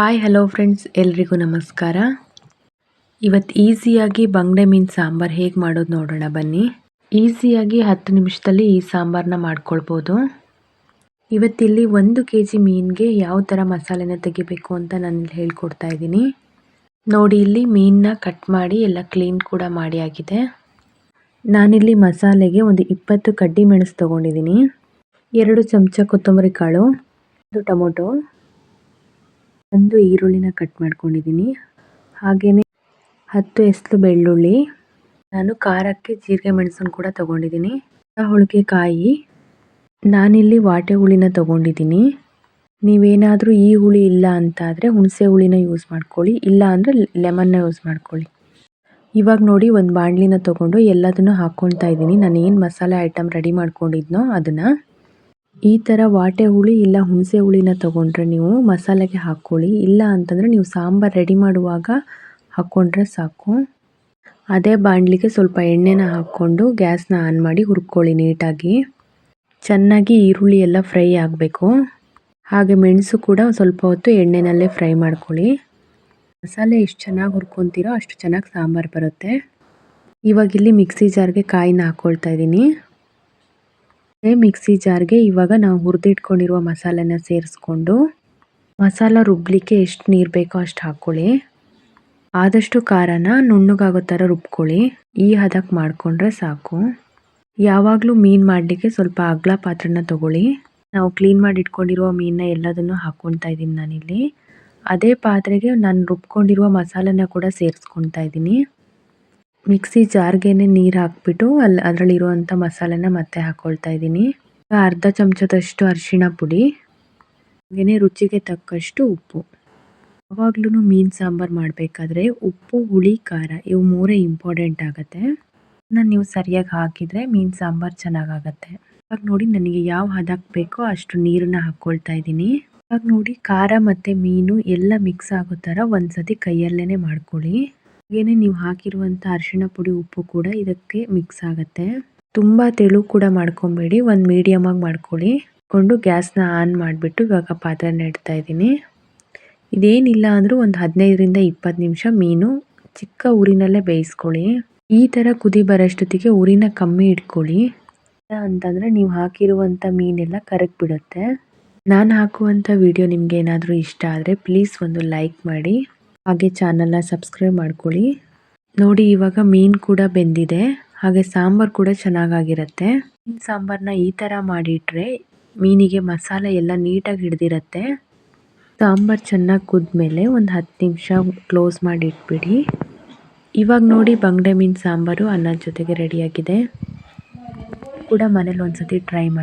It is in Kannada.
ಹಾಯ್ ಹಲೋ ಫ್ರೆಂಡ್ಸ್ ಎಲ್ರಿಗೂ ನಮಸ್ಕಾರ. ಇವತ್ತು ಈಸಿಯಾಗಿ ಬಂಗಡೆ ಮೀನು ಸಾಂಬಾರು ಹೇಗೆ ಮಾಡೋದು ನೋಡೋಣ ಬನ್ನಿ. ಈಸಿಯಾಗಿ ಹತ್ತು ನಿಮಿಷದಲ್ಲಿ ಈ ಸಾಂಬಾರನ್ನ ಮಾಡ್ಕೊಳ್ಬೋದು. ಇವತ್ತಿಲ್ಲಿ ಒಂದು ಕೆ ಜಿ ಮೀನಿಗೆ ಯಾವ ಥರ ಮಸಾಲೆನ ತೆಗಿಬೇಕು ಅಂತ ನಾನು ಹೇಳ್ಕೊಡ್ತಾ ಇದ್ದೀನಿ. ನೋಡಿ, ಇಲ್ಲಿ ಮೀನನ್ನ ಕಟ್ ಮಾಡಿ ಎಲ್ಲ ಕ್ಲೀನ್ ಕೂಡ ಮಾಡಿ ಆಗಿದೆ ನಾನಿಲ್ಲಿ ಮಸಾಲೆಗೆ ಒಂದು ಇಪ್ಪತ್ತು ಕಡ್ಡಿ ಮೆಣಸು ತೊಗೊಂಡಿದ್ದೀನಿ. ಎರಡು ಚಮಚ ಕೊತ್ತಂಬರಿ ಕಾಳು, ಒಂದು ಟೊಮೊಟೊ ಒಂದು ಈರುಳ್ಳಿನ ಕಟ್ ಮಾಡ್ಕೊಂಡಿದ್ದೀನಿ ಹಾಗೆಯೇ ಹತ್ತು ಎಸ್ಲು ಬೆಳ್ಳುಳ್ಳಿ, ನಾನು ಖಾರಕ್ಕೆ ಜೀರಿಗೆ ಮೆಣಸನ್ನು ಕೂಡ ತೊಗೊಂಡಿದ್ದೀನಿ ಹೋಳಿಗೆ ಕಾಯಿ, ನಾನಿಲ್ಲಿ ವಾಟೆ ಹುಳಿನ ತೊಗೊಂಡಿದ್ದೀನಿ ನೀವೇನಾದರೂ ಈ ಹುಳಿ ಇಲ್ಲ ಅಂತಾದರೆ ಹುಣಸೆ ಹುಳಿನ ಯೂಸ್ ಮಾಡ್ಕೊಳ್ಳಿ, ಇಲ್ಲ ಅಂದರೆ ಲೆಮನ್ನ ಯೂಸ್ ಮಾಡ್ಕೊಳ್ಳಿ. ಇವಾಗ ನೋಡಿ ಒಂದು ಬಾಣಲಿನ ತೊಗೊಂಡು ಎಲ್ಲದನ್ನು ಹಾಕ್ಕೊಳ್ತಾ ಇದ್ದೀನಿ ನಾನು ಏನು ಮಸಾಲೆ ಐಟಮ್ ರೆಡಿ ಮಾಡ್ಕೊಂಡಿದ್ನೋ ಅದನ್ನು. ಈ ಥರ ವಾಟೆ ಹುಳಿ ಇಲ್ಲ ಹುಣಸೆ ಹುಳಿನ ತೊಗೊಂಡ್ರೆ ನೀವು ಮಸಾಲೆಗೆ ಹಾಕ್ಕೊಳ್ಳಿ. ಇಲ್ಲ ಅಂತಂದರೆ ನೀವು ಸಾಂಬಾರು ರೆಡಿ ಮಾಡುವಾಗ ಹಾಕ್ಕೊಂಡ್ರೆ ಸಾಕು. ಅದೇ ಬಾಣಲಿಗೆ ಸ್ವಲ್ಪ ಎಣ್ಣೆನ ಹಾಕ್ಕೊಂಡು ಗ್ಯಾಸ್ನ ಆನ್ ಮಾಡಿ ಹುರ್ಕೊಳ್ಳಿ ನೀಟಾಗಿ. ಚೆನ್ನಾಗಿ ಈರುಳ್ಳಿ ಎಲ್ಲ ಫ್ರೈ ಆಗಬೇಕು. ಹಾಗೆ ಮೆಣಸು ಕೂಡ ಸ್ವಲ್ಪ ಹೊತ್ತು ಎಣ್ಣೆನಲ್ಲೇ ಫ್ರೈ ಮಾಡ್ಕೊಳ್ಳಿ. ಮಸಾಲೆ ಎಷ್ಟು ಚೆನ್ನಾಗಿ ಹುರ್ಕೊತೀರೋ ಅಷ್ಟು ಚೆನ್ನಾಗಿ ಸಾಂಬಾರು ಬರುತ್ತೆ. ಇವಾಗ ಇಲ್ಲಿ ಮಿಕ್ಸಿ ಜಾರ್ಗೆ ಕಾಯಿನ ಹಾಕ್ಕೊಳ್ತಾ ಇದ್ದೀನಿ. ಅದೇ ಮಿಕ್ಸಿ ಜಾರ್ಗೆ ಇವಾಗ ನಾವು ಹುರಿದಿಟ್ಕೊಂಡಿರುವ ಮಸಾಲೆನ ಸೇರಿಸ್ಕೊಂಡು ಮಸಾಲ ರುಬ್ಬಲಿಕ್ಕೆ ಎಷ್ಟು ನೀರು ಬೇಕೋ ಅಷ್ಟು ಹಾಕ್ಕೊಳ್ಳಿ. ಆದಷ್ಟು ಖಾರನ ನುಣ್ಣಗಾಗೋ ಥರ ರುಬ್ಕೊಳ್ಳಿ. ಈ ಹದಕ್ಕೆ ಮಾಡಿಕೊಂಡ್ರೆ ಸಾಕು. ಯಾವಾಗಲೂ ಮೀನು ಮಾಡಲಿಕ್ಕೆ ಸ್ವಲ್ಪ ಅಗ್ಲ ಪಾತ್ರೆನ ತಗೊಳ್ಳಿ. ನಾವು ಕ್ಲೀನ್ ಮಾಡಿ ಇಟ್ಕೊಂಡಿರುವ ಮೀನನ್ನ ಎಲ್ಲದನ್ನು ಹಾಕ್ಕೊಳ್ತಾ ಇದ್ದೀನಿ ನಾನಿಲ್ಲಿ. ಅದೇ ಪಾತ್ರೆಗೆ ನಾನು ರುಬ್ಕೊಂಡಿರುವ ಮಸಾಲೆನ ಕೂಡ ಸೇರಿಸ್ಕೊಳ್ತಾ ಇದ್ದೀನಿ. ಮಿಕ್ಸಿ ಜಾರ್ಗೆನೆ ನೀರು ಹಾಕ್ಬಿಟ್ಟು ಅಲ್ಲಿ ಅದರಲ್ಲಿರುವಂಥ ಮಸಾಲೆನ ಮತ್ತೆ ಹಾಕ್ಕೊಳ್ತಾ ಇದ್ದೀನಿ. ಅರ್ಧ ಚಮಚದಷ್ಟು ಅರಿಶಿಣ ಪುಡಿ ಹಾಗೆಯೇ ರುಚಿಗೆ ತಕ್ಕಷ್ಟು ಉಪ್ಪು. ಯಾವಾಗ್ಲೂ ಮೀನು ಸಾಂಬಾರು ಮಾಡಬೇಕಾದ್ರೆ ಉಪ್ಪು, ಹುಳಿ, ಖಾರ ಇವು ಮೂರೇ ಇಂಪಾರ್ಟೆಂಟ್ ಆಗುತ್ತೆ. ನಾನು ನೀವು ಸರಿಯಾಗಿ ಹಾಕಿದರೆ ಮೀನು ಸಾಂಬಾರು ಚೆನ್ನಾಗಾಗತ್ತೆ. ಇವಾಗ ನೋಡಿ ನನಗೆ ಯಾವ ಹದಕ್ಕೆ ಬೇಕೋ ಅಷ್ಟು ನೀರನ್ನ ಹಾಕ್ಕೊಳ್ತಾ ಇದ್ದೀನಿ. ಇವಾಗ ನೋಡಿ ಖಾರ ಮತ್ತು ಮೀನು ಎಲ್ಲ ಮಿಕ್ಸ್ ಆಗೋ ಥರ ಒಂದು ಸತಿ ಕೈಯಲ್ಲೇ ಮಾಡ್ಕೊಳ್ಳಿ. ಹಾಗೆಯೇ ನೀವು ಹಾಕಿರುವಂಥ ಅರಿಶಿಣ ಪುಡಿ ಉಪ್ಪು ಕೂಡ ಇದಕ್ಕೆ ಮಿಕ್ಸ್ ಆಗುತ್ತೆ. ತುಂಬ ತೆಳು ಕೂಡ ಮಾಡ್ಕೊಬೇಡಿ, ಒಂದು ಮೀಡಿಯಮ್ ಆಗಿ ಮಾಡ್ಕೊಳ್ಳಿ. ಕೊಂಡು ಗ್ಯಾಸ್ನ ಆನ್ ಮಾಡಿಬಿಟ್ಟು ಇವಾಗ ಪಾತ್ರೆನ ಇಡ್ತಾ ಇದ್ದೀನಿ. ಇದೇನಿಲ್ಲ ಅಂದರೂ ಒಂದು ಹದಿನೈದರಿಂದ ಇಪ್ಪತ್ತು ನಿಮಿಷ ಮೀನು ಚಿಕ್ಕ ಊರಿನಲ್ಲೇ ಬೇಯಿಸ್ಕೊಳ್ಳಿ. ಈ ಥರ ಕುದಿ ಬರೋಷ್ಟೊತ್ತಿಗೆ ಊರಿನ ಕಮ್ಮಿ ಇಟ್ಕೊಳ್ಳಿ. ಅಂತಂದರೆ ನೀವು ಹಾಕಿರುವಂಥ ಮೀನೆಲ್ಲ ಕರಗಿ ಬಿಡುತ್ತೆ. ನಾನು ಹಾಕುವಂಥ ವಿಡಿಯೋ ನಿಮಗೆ ಏನಾದರೂ ಇಷ್ಟ ಆದರೆ ಪ್ಲೀಸ್ ಒಂದು ಲೈಕ್ ಮಾಡಿ. ಹಾಗೆ ಚಾನಲ್ನ ಸಬ್ಸ್ಕ್ರೈಬ್ ಮಾಡ್ಕೊಳ್ಳಿ. ನೋಡಿ ಇವಾಗ ಮೀನು ಕೂಡ ಬೆಂದಿದೆ. ಹಾಗೆ ಸಾಂಬಾರು ಕೂಡ ಚೆನ್ನಾಗಾಗಿರುತ್ತೆ. ಮೀನು ಸಾಂಬಾರನ್ನ ಈ ಥರ ಮಾಡಿಟ್ರೆ ಮೀನಿಗೆ ಮಸಾಲೆ ಎಲ್ಲ ನೀಟಾಗಿ ಹಿಡ್ದಿರತ್ತೆ. ಸಾಂಬಾರು ಚೆನ್ನಾಗಿ ಕುದ್ಮೇಲೆ ಒಂದು ಹತ್ತು ನಿಮಿಷ ಕ್ಲೋಸ್ ಮಾಡಿ ಇಟ್ಬಿಡಿ ಇವಾಗ ನೋಡಿ ಬಂಗಡೆ ಮೀನು ಸಾಂಬಾರು ಅನ್ನದ ಜೊತೆಗೆ ರೆಡಿಯಾಗಿದೆ ಕೂಡ ಮನೇಲಿ ಒಂದ್ಸತಿ ಟ್ರೈ ಮಾಡಿ